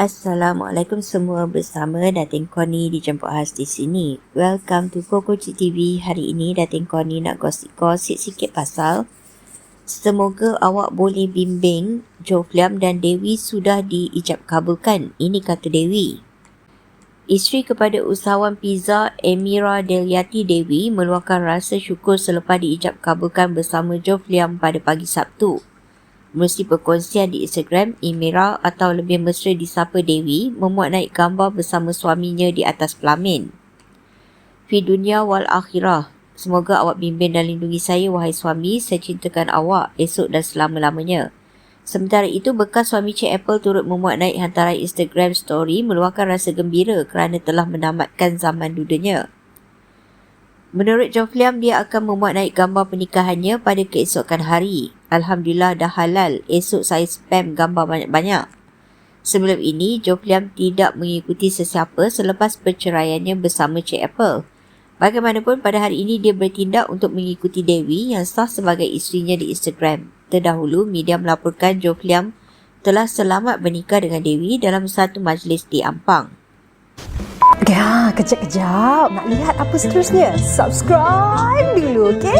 Assalamualaikum semua bersama Datin Koni dijemput khas di sini. Welcome to Koko Cik TV. Hari ini Datin Koni nak gosip-gosip sikit pasal Semoga awak boleh bimbing Jofliam dan Dewi sudah diijab kabulkan. Ini kata Dewi. Isteri kepada usahawan pizza Emira Deliati Dewi meluahkan rasa syukur selepas diijab kabulkan bersama Jofliam pada pagi Sabtu. Melalui perkongsian di Instagram, Imira atau lebih mesra disapa Dewi memuat naik gambar bersama suaminya di atas pelamin. Fi dunia wal akhirah. Semoga awak bimbing dan lindungi saya, wahai suami. Saya cintakan awak esok dan selama-lamanya. Sementara itu, bekas suami Cik Apple turut memuat naik hantaran Instagram story meluahkan rasa gembira kerana telah menamatkan zaman dudanya. Menurut Jofliam, dia akan memuat naik gambar pernikahannya pada keesokan hari. Alhamdulillah dah halal. Esok saya spam gambar banyak-banyak. Sebelum ini, Jofliam tidak mengikuti sesiapa selepas perceraiannya bersama Cik Apple. Bagaimanapun, pada hari ini dia bertindak untuk mengikuti Dewi yang sah sebagai isterinya di Instagram. Terdahulu, media melaporkan Jofliam telah selamat bernikah dengan Dewi dalam satu majlis di Ampang. Ya, kejap-kejap. Nak lihat apa seterusnya? Subscribe dulu, okey?